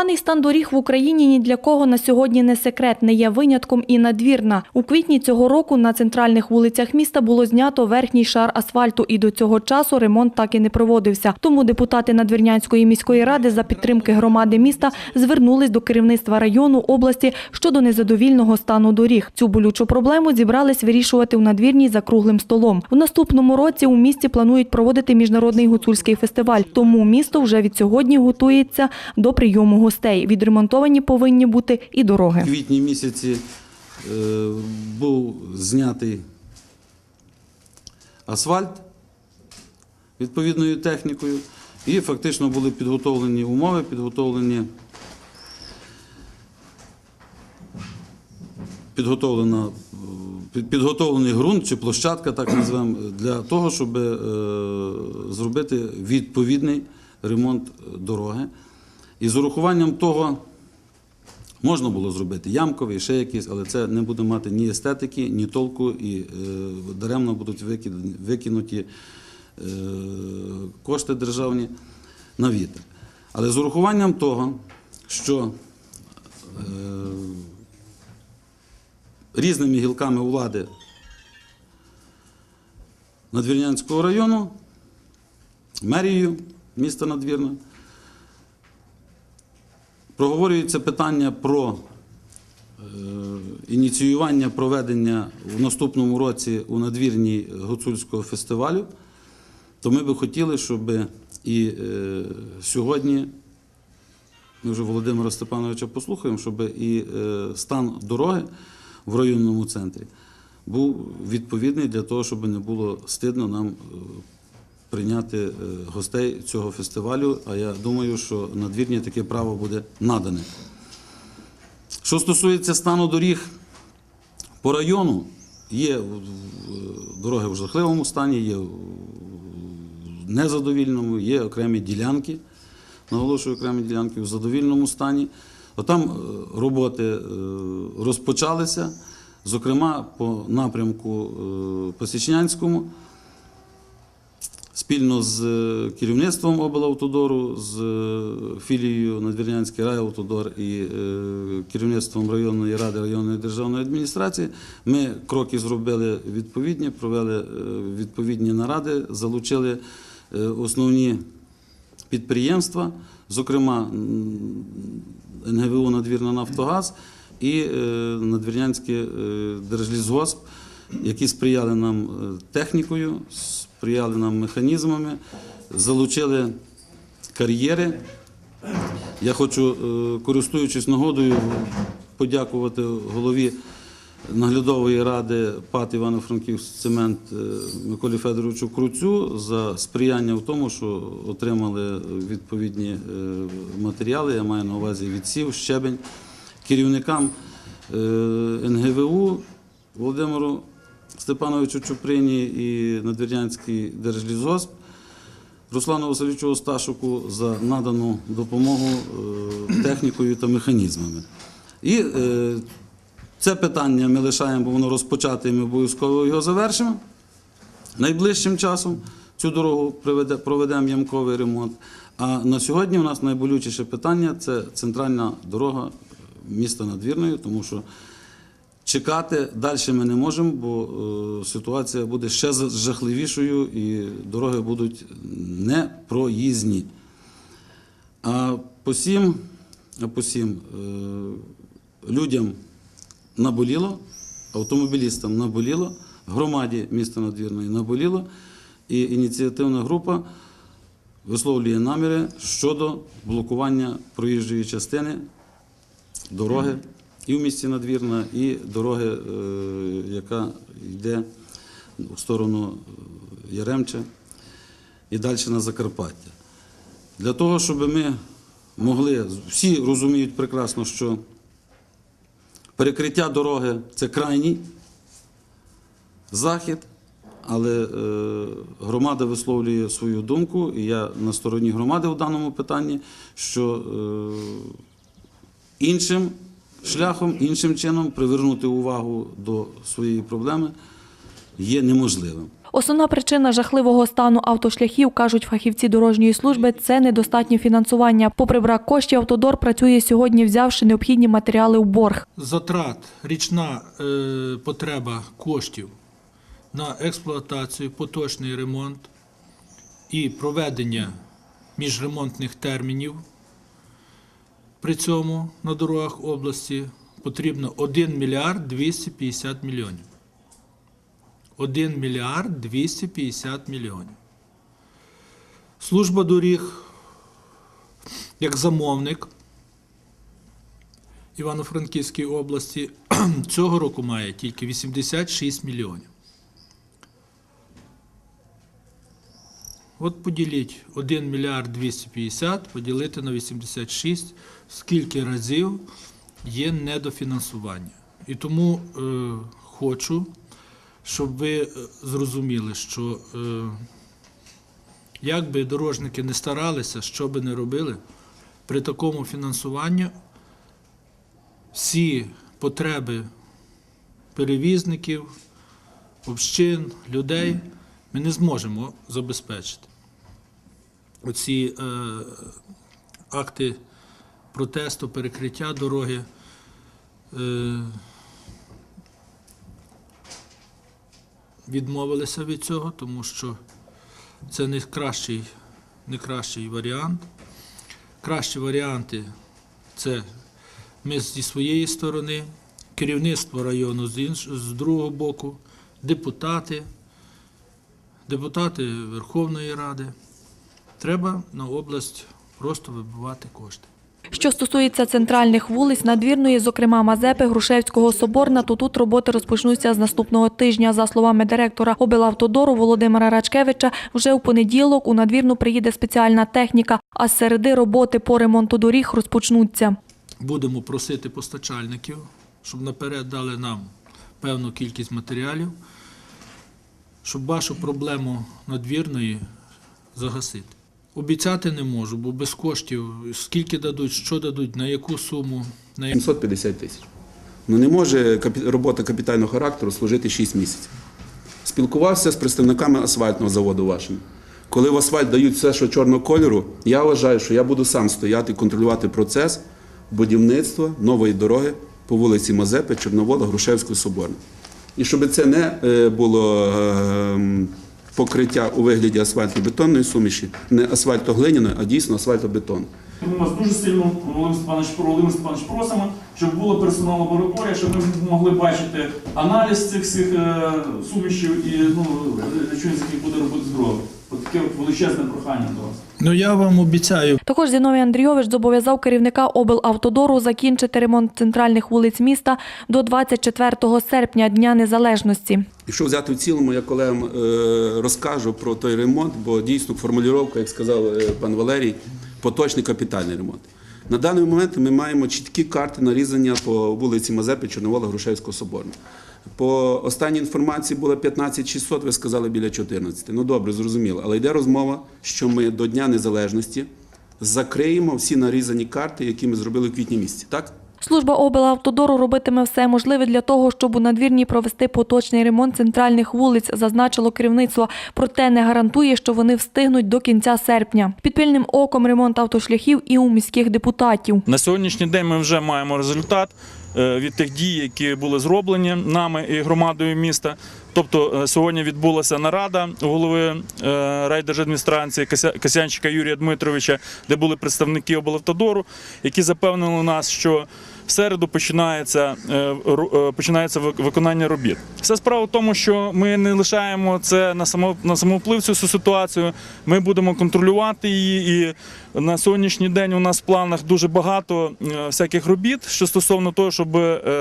Поганий стан доріг в Україні ні для кого на сьогодні не секрет, не є винятком і надвірна. У квітні цього року на центральних вулицях міста було знято верхній шар асфальту, і до цього часу ремонт так і не проводився. Тому депутати Надвірнянської міської ради за підтримки громади міста звернулись до керівництва району області щодо незадовільного стану доріг. Цю болючу проблему зібрались вирішувати у надвірній за круглим столом. У наступному році у місті планують проводити міжнародний гуцульський фестиваль. Тому місто вже від сьогодні готується до прийому гостей. Відремонтовані повинні бути і дороги. В квітні місяці е, був знятий асфальт відповідною технікою, і фактично були підготовлені умови, підготовлені. Підготовлена, підготовлений ґрунт чи площадка, так назвемо, для того, щоб е, зробити відповідний ремонт дороги. І з урахуванням того, Можна було зробити ямковий, ще якийсь, але це не буде мати ні естетики, ні толку, і е, даремно будуть викинуті е, кошти державні на вітер. Але з урахуванням того, що е, різними гілками влади Надвірнянського району, мерією міста Надвірна, Проговорюється питання про е, ініціювання проведення в наступному році у надвірній гуцульського фестивалю, то ми би хотіли, щоб і е, сьогодні, ми вже Володимира Степановича послухаємо, щоб і е, стан дороги в районному центрі був відповідний для того, щоб не було стидно нам прийняти е, гостей цього фестивалю. А я думаю, що надвірні таке право буде надане. Що стосується стану доріг по району, є дороги в жахливому стані, є в незадовільному, є окремі ділянки, наголошую окремі ділянки в задовільному стані. Отам е, роботи е, розпочалися, зокрема по напрямку Посічнянському спільно з е, керівництвом облавтодору, з е, філією Надвірнянський райавтодор і е, керівництвом районної ради районної державної адміністрації. Ми кроки зробили відповідні, провели відповідні наради, залучили основні підприємства, зокрема НГВУ Надвірна Нафтогаз і Надвірнянський Держлісгосп, які сприяли нам технікою, сприяли нам механізмами, залучили кар'єри. Я хочу, е, користуючись нагодою, подякувати голові наглядової ради ПАТ Івано-Франківськ цемент е, Миколі Федоровичу Круцю за сприяння в тому, що отримали відповідні е, матеріали. Я маю на увазі відсів, щебень керівникам НГВУ Володимиру Степановичу Чуприні і Надвірнянський Держлізгосп Руслану Васильовичу Осташуку за надану допомогу е, технікою та механізмами. І е, це питання ми лишаємо, бо воно розпочате, і ми обов'язково його завершимо. Найближчим часом цю дорогу проведемо ямковий ремонт. А на сьогодні у нас найболючіше питання це центральна дорога міста Надвірної, тому що чекати далі ми не можемо, бо е, ситуація буде ще жахливішою і дороги будуть непроїзні. А посім, а посім е, людям наболіло, автомобілістам наболіло, громаді міста Надвірної наболіло, і ініціативна група висловлює наміри щодо блокування проїжджої частини дороги і в місті Надвірна, і дороги, е, яка йде в сторону е, Яремча і далі на Закарпаття. Для того, щоб ми могли, всі розуміють прекрасно, що перекриття дороги це крайній захід, але е, громада висловлює свою думку, і я на стороні громади в даному питанні, що іншим шляхом, іншим чином привернути увагу до своєї проблеми є неможливим. Основна причина жахливого стану автошляхів, кажуть фахівці дорожньої служби, це недостатнє фінансування. Попри брак коштів, автодор працює сьогодні, взявши необхідні матеріали у борг. затрат, річна е, потреба коштів на експлуатацію, поточний ремонт і проведення міжремонтних термінів при цьому на дорогах області потрібно 1 мільярд 250 мільйонів. 1 мільярд 250 мільйонів. Служба доріг як замовник Івано-Франківській області цього року має тільки 86 мільйонів. От поділіть 1 мільярд 250 поділити на 86, скільки разів є недофінансування. І тому е, хочу, щоб ви е, зрозуміли, що е, як би дорожники не старалися, що би не робили, при такому фінансуванні всі потреби перевізників, общин, людей ми не зможемо забезпечити. Оці е, акти протесту, перекриття дороги. Е, відмовилися від цього, тому що це не кращий, не кращий варіант. Кращі варіанти це ми зі своєї сторони, керівництво району з, інш... з другого боку, депутати, депутати Верховної Ради. Треба на область просто вибивати кошти. Що стосується центральних вулиць, надвірної, зокрема Мазепи, Грушевського, Соборна, то тут роботи розпочнуться з наступного тижня. За словами директора облавтодору Володимира Рачкевича, вже у понеділок у надвірну приїде спеціальна техніка, а з середи роботи по ремонту доріг розпочнуться. Будемо просити постачальників, щоб наперед дали нам певну кількість матеріалів, щоб вашу проблему надвірної загасити. Обіцяти не можу, бо без коштів скільки дадуть, що дадуть, на яку суму, на яку 750 тисяч. Ну не може робота капітального характеру служити 6 місяців. Спілкувався з представниками асфальтного заводу вашим. Коли в асфальт дають все, що чорного кольору, я вважаю, що я буду сам стояти контролювати процес будівництва нової дороги по вулиці Мазепи, Чорновола, Грушевського, Соборна. І щоб це не е, було е, покриття у вигляді асфальтобетонної суміші, не асфальтоглиняної, а дійсно асфальтобетон. Ми вас дуже сильно, Володимир Степанович, Володимир Степанович, просимо, щоб було персонал лабораторія, щоб ми могли бачити аналіз цих всіх е, сумішів і ну, речовин, з яких буде робити здоров'я. Таке величезне прохання до вас. Ну я вам обіцяю, Також Зіновій Андрійович зобов'язав керівника облавтодору закінчити ремонт центральних вулиць міста до 24 серпня, Дня Незалежності. Якщо взяти в цілому, я колегам е, розкажу про той ремонт, бо дійсно формулювання, як сказав е, пан Валерій, поточний капітальний ремонт. На даний момент ми маємо чіткі карти нарізання по вулиці Мазепи, Чорновола, Грушевського собору. По останній інформації було 15600, ви сказали біля 14. Ну добре, зрозуміло. Але йде розмова, що ми до Дня Незалежності закриємо всі нарізані карти, які ми зробили в квітні місяці. Так? Служба облавтодору робитиме все можливе для того, щоб у надвірні провести поточний ремонт центральних вулиць, зазначило керівництво. Проте не гарантує, що вони встигнуть до кінця серпня. Під пильним оком ремонт автошляхів і у міських депутатів. На сьогоднішній день ми вже маємо результат е, від тих дій, які були зроблені нами і громадою міста. Тобто е, сьогодні відбулася нарада голови е, райдержадміністрації Кася- Касянчика Юрія Дмитровича, де були представники облавтодору, які запевнили нас, що в середу починається, е, е, починається вик- виконання робіт. Вся справа в тому, що ми не лишаємо це на само на самовплив цю ситуацію. Ми будемо контролювати її. І на сьогоднішній день у нас в планах дуже багато е, всяких робіт, що стосовно того, щоб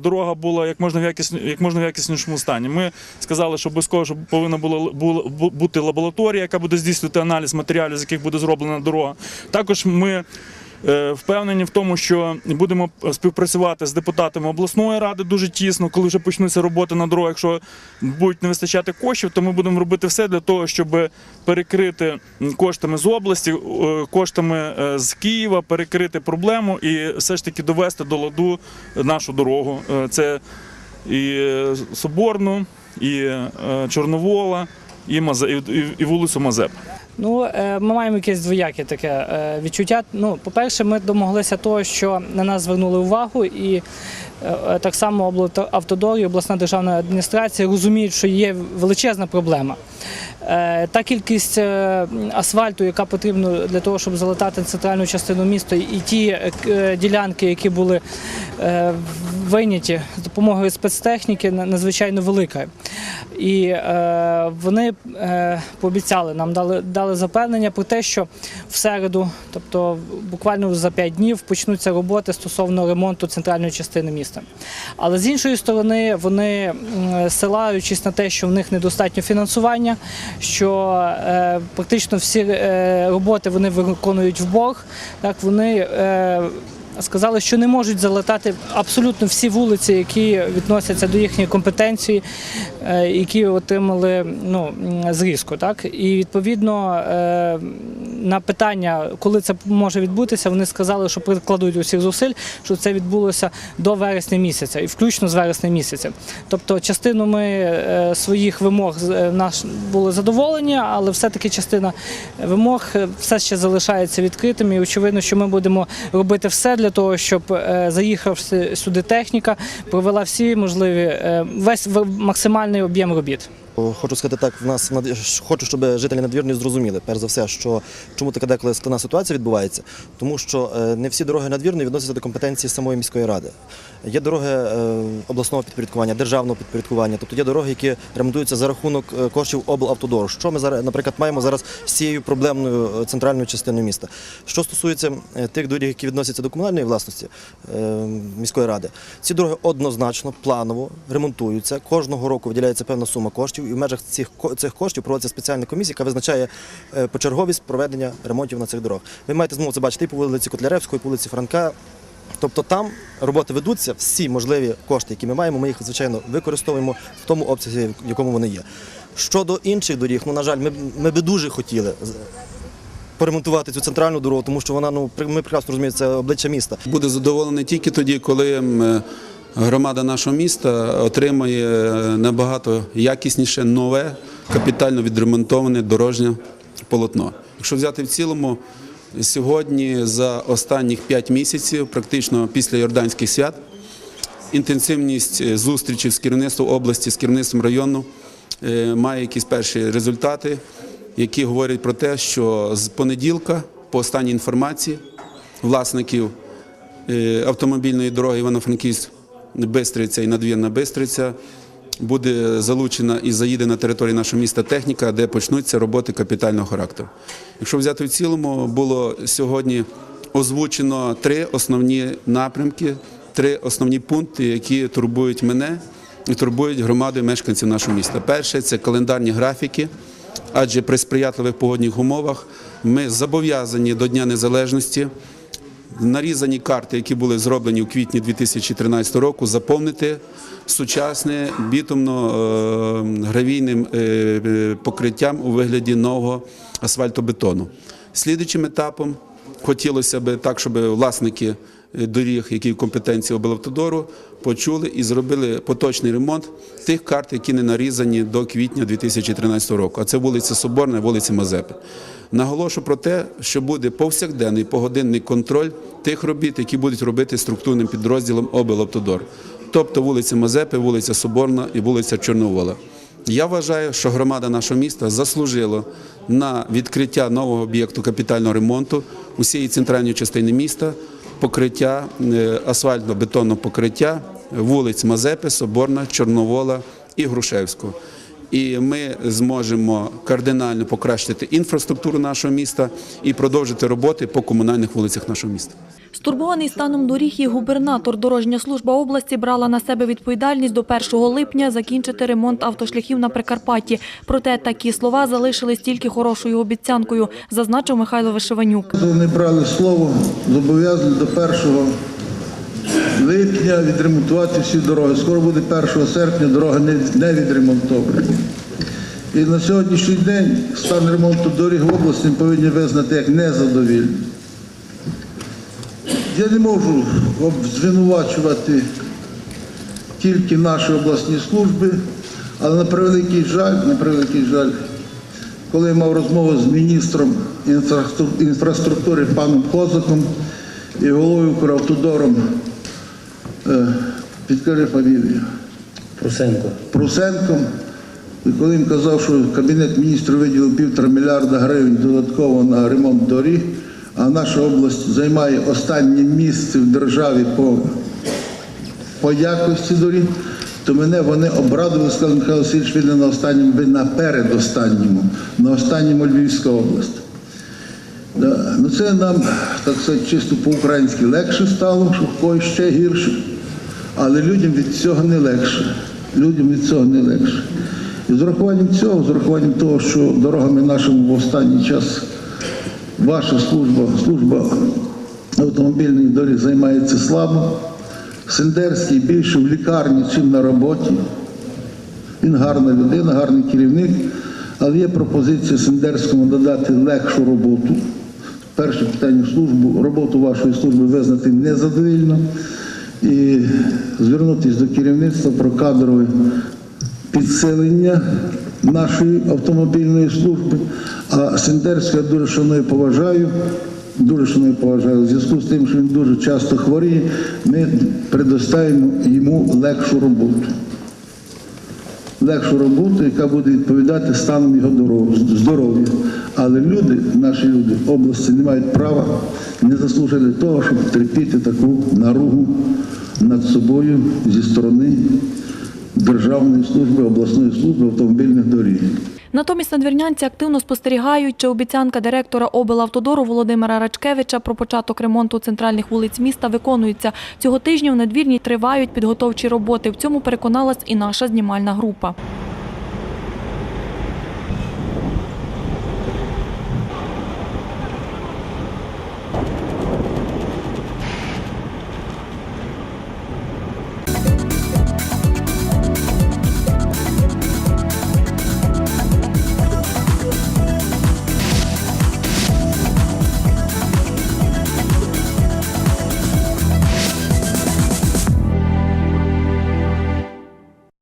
дорога була як можна в якіс, як можна в якіснішому стані. Ми сказали, що обов'язково щоб повинна була- бути лабораторія, яка буде здійснювати аналіз матеріалів, з яких буде зроблена дорога. Також ми. Е, Впевнені в тому, що будемо співпрацювати з депутатами обласної ради дуже тісно, коли вже почнуться роботи на дорогах. Якщо будуть не вистачати коштів, то ми будемо робити все для того, щоб перекрити коштами з області, е, коштами е, з Києва, перекрити проблему і все ж таки довести до ладу нашу дорогу. Це і Соборну, і Чорновола, і вулицю Мазеп. Ну, е, ми маємо якесь двояке таке е, відчуття. Ну, по-перше, ми домоглися того, що на нас звернули увагу, і так само облавтодор і обласна державна адміністрація розуміють, що є величезна проблема. Е, Та кількість е, асфальту, яка потрібна для того, щоб залатати центральну частину міста, і ті е, е, ділянки, які були е, вийняті з допомогою спецтехніки, надзвичайно велика. І е, вони е, пообіцяли нам дали, дали запевнення про те, що в середу, тобто буквально за 5 днів, почнуться роботи стосовно ремонту центральної частини міста. Але з іншої сторони, вони силаючись на те, що в них недостатньо фінансування, що е, практично всі е, роботи вони виконують в борг, так вони. Е, Сказали, що не можуть залатати абсолютно всі вулиці, які відносяться до їхньої компетенції, які отримали ну, зрізку. Так? І відповідно на питання, коли це може відбутися, вони сказали, що прикладуть усіх зусиль, щоб це відбулося до вересня місяця, і включно з вересня місяця. Тобто, частину ми е, своїх вимог е, наш були задоволені, але все-таки частина вимог е, все ще залишається відкритим. І очевидно, що ми будемо робити все для того, щоб заїхавши сюди техніка, провела всі можливі весь максимальний об'єм робіт. Хочу сказати так, в нас хочу, щоб жителі надвірної зрозуміли, перш за все, що чому така деколи складна ситуація відбувається, тому що е, не всі дороги надвірної відносяться до компетенції самої міської ради. Є дороги е, обласного підпорядкування, державного підпорядкування, тобто є дороги, які ремонтуються за рахунок е, коштів облавтодору. Що ми зараз, наприклад, маємо зараз з цією проблемною е, центральною частиною міста. Що стосується е, тих доріг, які відносяться до комунальної власності е, міської ради, ці дороги однозначно планово ремонтуються. Кожного року виділяється певна сума коштів, і в межах цих цих коштів проводиться спеціальна комісія, яка визначає е, почерговість проведення ремонтів на цих дорогах. Ви маєте змогу це бачити і по вулиці Котляревської, і по вулиці Франка. Тобто там роботи ведуться, всі можливі кошти, які ми маємо, ми їх звичайно використовуємо в тому обсязі, в якому вони є. Щодо інших доріг, ну на жаль, ми, ми би дуже хотіли з- поремонтувати цю центральну дорогу, тому що вона ну ми прекрасно розуміємо, це обличчя міста. Буде задоволений тільки тоді, коли м, громада нашого міста отримає е, набагато якісніше нове капітально відремонтоване дорожнє полотно. Якщо взяти в цілому, сьогодні за останніх 5 місяців, практично після Йорданських свят, інтенсивність е, зустрічей з керівництвом області, з керівництвом району е, має якісь перші результати, які говорять про те, що з понеділка, по останній інформації, власників автомобільної дороги Івано-Франківськ Бистриця і надвірна Бистриця буде залучена і заїде на територію нашого міста техніка, де почнуться роботи капітального характеру. Якщо взяти в цілому, було сьогодні озвучено три основні напрямки, три основні пункти, які турбують мене і турбують громаду і мешканців нашого міста. Перше це календарні графіки. Адже при сприятливих погодних умовах ми зобов'язані до Дня Незалежності нарізані карти, які були зроблені у квітні 2013 року, заповнити сучасне бітумно-гравійним е, покриттям у вигляді нового асфальтобетону. Слідуючим етапом хотілося б так, щоб власники е, доріг, які в компетенції облавтодору, почули і зробили поточний ремонт тих карт, які не нарізані до квітня 2013 року. А це вулиця Соборна, вулиця Мазепи. Наголошу про те, що буде повсякденний погодинний контроль тих робіт, які будуть робити структурним підрозділом облавтодор. Тобто вулиця Мазепи, вулиця Соборна і вулиця Чорновола. Я вважаю, що громада нашого міста заслужила на відкриття нового об'єкту капітального ремонту усієї центральної частини міста, покриття е, асфальтно-бетонного покриття вулиць Мазепи, Соборна, Чорновола і Грушевського. І ми зможемо кардинально покращити інфраструктуру нашого міста і продовжити роботи по комунальних вулицях нашого міста. Стурбований станом доріг і губернатор дорожня служба області брала на себе відповідальність до 1 липня закінчити ремонт автошляхів на Прикарпатті. Проте такі слова залишились тільки хорошою обіцянкою, зазначив Михайло Вишиванюк. Вони брали слово, зобов'язані до 1 липня відремонтувати всі дороги. Скоро буде 1 серпня, дороги не, не відремонтовані. І на сьогоднішній день стан ремонту доріг в області повинні визнати як незадовільний. Я не можу звинувачувати тільки наші обласні служби, але на превеликий жаль, на превеликий жаль, коли я мав розмову з міністром інфраструктури паном Козаком і головою Укравтодором, е, підкажи фамілію. Прусенко. Прусенком. І коли він казав, що Кабінет міністрів виділив півтора мільярда гривень додатково на ремонт доріг, а наша область займає останнє місце в державі по, по якості доріг, то мене вони обрадували, сказали, Михайло Васильович, ви не на останньому, ви на передостанньому, на останньому Львівська область. Да. Ну це нам, так сказати, чисто по-українськи легше стало, що в ще гірше. Але людям від цього не легше. Людям від цього не легше. І з урахуванням цього, з урахуванням того, що дорогами нашими в останній час ваша служба, служба автомобільних доріг займається слабо. Сендерський більше в лікарні, чим на роботі. Він гарна людина, гарний керівник, але є пропозиція Сендерському додати легшу роботу. Перше питання службу, роботу вашої служби визнати незадовільно і звернутися до керівництва про кадрове підсилення нашої автомобільної служби. А Сендерська я дуже шаную поважаю. Дуже шаную поважаю. У зв'язку з тим, що він дуже часто хворіє, ми предоставимо йому легшу роботу легшу роботу, яка буде відповідати станом його здоров'я. Але люди, наші люди області не мають права, не заслужили того, щоб терпіти таку наругу над собою зі сторони Державної служби, обласної служби автомобільних доріг. Натомість надвірнянці активно спостерігають, чи обіцянка директора облавтодору Володимира Рачкевича про початок ремонту центральних вулиць міста виконується. Цього тижня в надвірні тривають підготовчі роботи. В цьому переконалась і наша знімальна група.